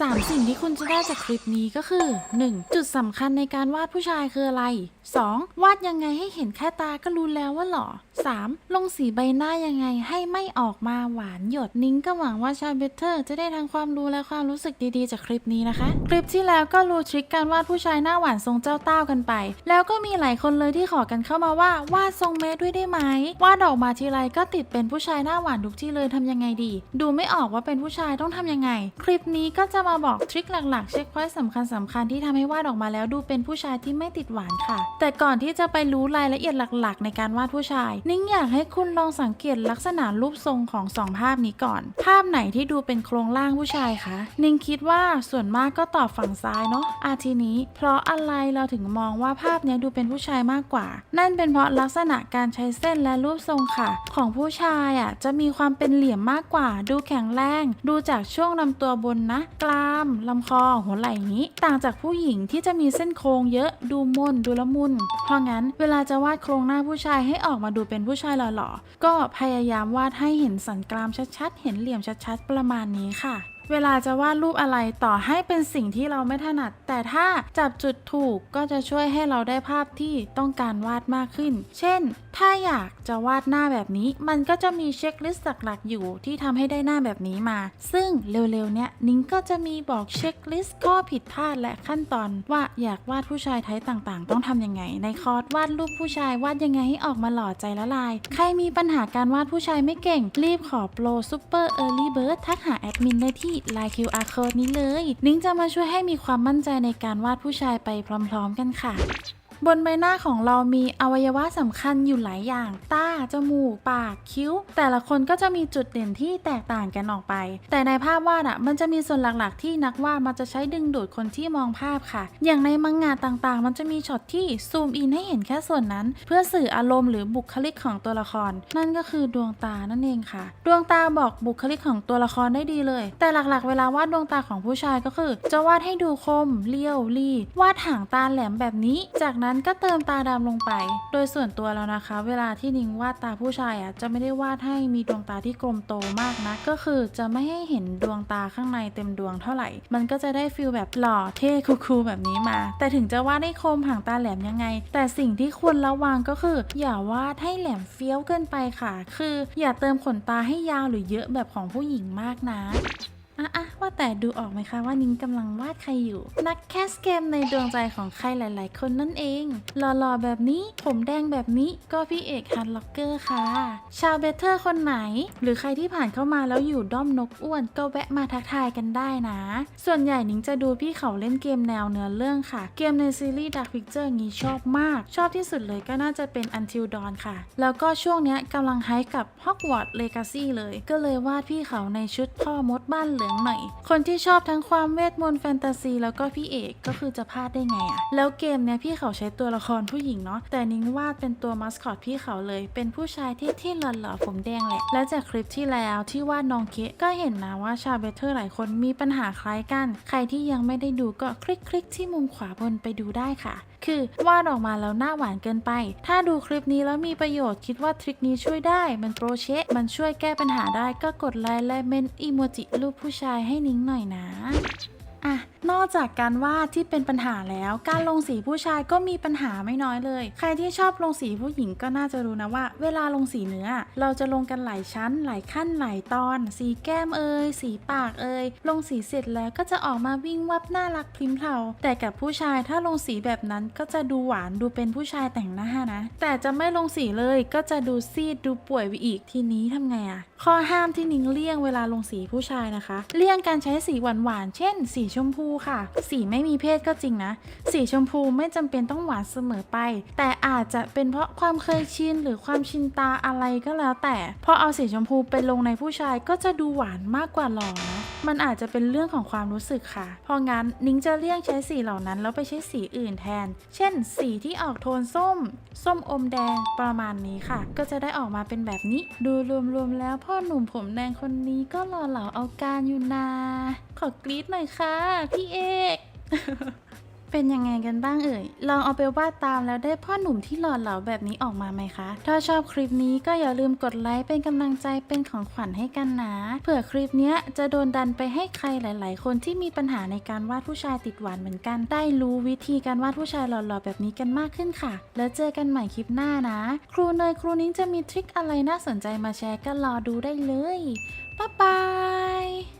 3 สิ่งที่คุณจะได้จากคลิปนี้ก็คือ 1. จุดสำคัญในการวาดผู้ชายคืออะไร 2. วาดยังไงให้เห็นแค่ตาก็รู้แล้วว่าหล่อ 3. ลงสีใบหน้ายังไงให้ไม่ออกมาหวานหยดนิ้งก็หวังว่าชาวเบเทอร์จะได้ทั้งความรู้และความรู้สึกดีๆ จากคลิปนี้นะคะ คลิปที่แล้วก็รู้ทริคการวาดผู้ชายหน้าหวานทรงเจ้าเต้ากันไป แล้วก็มีหลายคนเลยที่ขอกันเข้ามาว่าวาดทรงเมด้วยได้ไหมวาดออกมาทีไรก็ติดเป็นผู้ชายหน้าหวานทุกที่เลยทำยังไงดี ดูไม่ออกว่าเป็นผู้ชายต้องทำยังไง คลิปนี้ก็จะมาบอกทริคหลักๆ เช็คพอยต์สำคัญสำคัญๆที่ทำให้วาดออกมาแล้วดูเป็นผู้ชายที่ไม่ติดหวานค่ะ แต่ก่อนที่จะไปรู้รายละเอียดหลักๆ ในการวาดผู้ชาย นิ้งอยากให้คุณลองสังเกตลักษณะรูปทรงของสองภาพนี้ก่อน ภาพไหนที่ดูเป็นโครงร่างผู้ชายคะนิ้งคิดว่าส่วนมากก็ตอบฝั่งซ้ายเนาะอาทีนี้ เพราะอะไรเราถึงมองว่าภาพนี้ดูเป็นผู้ชายมากกว่า นั่นเป็นเพราะลักษณะการใช้เส้นและรูปทรงค่ะ ของผู้ชายอะจะมีความเป็นเหลี่ยมมากกว่า ดูแข็งแรง ดูจากช่วงลำตัวบนนะกรามลำคอหัวไหล่นี้ ต่างจากผู้หญิงที่จะมีเส้นโครงเยอะดูมนดูละมุน เพราะงั้นเวลาจะวาดโครงหน้าผู้ชายให้ออกมาดูเป็นผู้ชายหล่อๆก็พยายามวาดให้เห็นสันกรามชัดๆ เห็นเหลี่ยมชัดๆ ประมาณนี้ค่ะ เวลาจะวาดรูปอะไรต่อให้เป็นสิ่งที่เราไม่ถนัด แต่ถ้าจับจุดถูกก็จะช่วยให้เราได้ภาพที่ต้องการวาดมากขึ้น เช่น ถ้าอยากจะวาดหน้าแบบนี้ มันก็จะมีเช็คลิสต์หลักๆอยู่ที่ทำให้ได้หน้าแบบนี้มา ซึ่งเร็วๆเนี้ยนิ้งก็จะมีบอกเช็คลิสต์ข้อผิดพลาดและขั้นตอนว่าอยากวาดผู้ชายไทป์ต่างๆ ต้องทำยังไง ในคอร์สวาดรูปผู้ชายวาดยังไงให้ออกมาหล่อใจละลาย ใครมีปัญหาการวาดผู้ชายไม่เก่ง รีบขอโปรซูเปอร์เออร์ลี่เบิร์ดทักหาแอดมินได้ที่ดลาย QR Code นี้เลย นิ้งจะมาช่วยให้มีความมั่นใจในการวาดผู้ชายไปพร้อม ๆ กันค่ะ บนใบหน้าของเรามีอวัยวะสำคัญอยู่หลายอย่าง ตา จมูก ปาก คิ้ว แต่ละคนก็จะมีจุดเด่นที่แตกต่างกันออกไป แต่ในภาพวาดอะ มันจะมีส่วนหลักๆ ที่นักวาดมันจะใช้ดึงดูดคนที่มองภาพค่ะ อย่างในมังงะต่างๆ มันจะมีช็อตที่ซูมอินให้เห็นแค่ส่วนนั้น เพื่อสื่ออารมณ์หรือบุคลิกของตัวละคร นั่นก็คือดวงตานั่นเองค่ะ ดวงตาบอกบุคลิกของตัวละครได้ดีเลย แต่หลักๆ เวลาวาดดวงตาของผู้ชายก็คือ จะวาดให้ดูคม เลี้ยว รีวาดหางตาแหลมแบบนี้ จากนั้นนั้นก็เติมตาดำลงไป โดยส่วนตัวแล้วนะคะ เวลาที่นิงวาดตาผู้ชายอะจะไม่ได้วาดให้มีดวงตาที่กลมโตมากนะก็คือจะไม่ให้เห็นดวงตาข้างในเต็มดวงเท่าไหร่ มันก็จะได้ฟิลแบบหล่อเท่คูลๆแบบนี้มา แต่ถึงจะวาดให้คมหางตาแหลมยังไง แต่สิ่งที่ควรระวังก็คือ อย่าวาดให้แหลมเฟี้ยวเกินไปค่ะ คือ อย่าเติมขนตาให้ยาวหรือเยอะแบบของผู้หญิงมากนะ อะอะว่าแต่ดูออกไหมคะว่านิ้งกำลังวาดใครอยู่ นักแคสเกมในดวงใจของใครหลาย ๆ คนนั่นเองหล่อๆแบบนี้ผมแดงแบบนี้ก็พี่เอกฮันล็อกเกอร์ค่ะ ชาวเบเทอร์คนไหน หรือใครที่ผ่านเข้ามาแล้วอยู่ด้อมนกอ้วน ก็แวะมาทักทายกันได้นะ ส่วนใหญ่นิ้งจะดูพี่เขาเล่นเกมแนวเนื้อเรื่องค่ะ เกมในซีรีส์ Dark Picture งี้ชอบมาก ชอบที่สุดเลยก็น่าจะเป็น Until Dawn ค่ะ แล้วก็ช่วงเนี้ยกำลังไฮกับ Hogwarts Legacy เลย ก็เลยวาดพี่เขาในชุดพ่อมดบ้านเหลืองหน่อย คนที่ชอบทั้งความเวทมนต์แฟนตาซีแล้วก็พี่เอกก็คือจะพลาดได้ไงอะแล้วเกมเนี้ยพี่เขาใช้ตัวละครผู้หญิงเนาะแต่นิ้งวาดเป็นตัวมัสคอตพี่เขาเลย เป็นผู้ชายที่ที่หล่อๆผมแดงแหละและจากคลิปที่แล้วที่วาดน้องเคะก็เห็นนะว่าชาวเบเทอร์หลายคนมีปัญหาคล้ายกัน ใครที่ยังไม่ได้ดูก็คลิกคลิกที่มุมขวาบนไปดูได้ค่ะ คือวาดออกมาแล้วหน้าหวานเกินไป ถ้าดูคลิปนี้แล้วมีประโยชน์คิดว่าทริคนี้ช่วยได้มันโปรเชะมันช่วยแก้ปัญหาได้ก็กดไลค์และเมนอีโมจิรูปผู้ชายให้นิ้งหน่อยนะอะนอกจากการวาดที่เป็นปัญหาแล้ว การลงสีผู้ชายก็มีปัญหาไม่น้อยเลย ใครที่ชอบลงสีผู้หญิงก็น่าจะรู้นะว่า เวลาลงสีเนื้อ เราจะลงกันหลายชั้น หลายขั้นหลายตอน สีแก้มเอ่ยสีปากเอ่ยลงสีเสร็จแล้วก็จะออกมาวิ่งวับน่ารักพริ้มเทาแต่กับผู้ชายถ้าลงสีแบบนั้นก็จะดูหวานดูเป็นผู้ชายแต่งหน้านะ แต่จะไม่ลงสีเลยก็จะดูซีดดูป่วยไปอีกทีนี้ทำไงอะข้อห้ามที่นิ้งเลี่ยงเวลาลงสีผู้ชายนะคะ เลี่ยงการใช้สีหวานๆเช่น สีชมพูค่ะ สีไม่มีเพศก็จริงนะ สีชมพูไม่จำเป็นต้องหวานเสมอไป แต่อาจจะเป็นเพราะความเคยชินหรือความชินตาอะไรก็แล้วแต่พอเอาสีชมพูไปลงในผู้ชายก็จะดูหวานมากกว่าหล่อนะ มันอาจจะเป็นเรื่องของความรู้สึกค่ะ เพราะงั้นนิ้งจะเลี่ยงใช้สีเหล่านั้นแล้วไปใช้สีอื่นแทน เช่น สีที่ออกโทนส้ม ส้มอมแดงประมาณนี้ค่ะ ก็จะได้ออกมาเป็นแบบนี้ ดูรวมๆแล้วพ่อหนุ่มผมแดงคนนี้ก็หล่อเหลาเอาการอยู่นา ขอกรี๊ดหน่อยค่ะ พี่เอก เป็นยังไงกันบ้างเอ่ย ลองเอาไปวาดตามแล้วได้พ่อหนุ่มที่หล่อเหลาแบบนี้ออกมาไหมคะ ถ้าชอบคลิปนี้ก็อย่าลืมกดไลค์เป็นกำลังใจเป็นของขวัญให้กันนะ เผื่อคลิปเนี้ยจะโดนดันไปให้ใครหลาย ๆ คนที่มีปัญหาในการวาดผู้ชายติดหวานเหมือนกัน ได้รู้วิธีการวาดผู้ชายหล่อๆแบบนี้กันมากขึ้นค่ะ แล้วเจอกันใหม่คลิปหน้านะ ครูเนยครูนิ้งจะมีทริคอะไรน่าสนใจมาแชร์ก็รอดูได้เลย บ๊ายบาย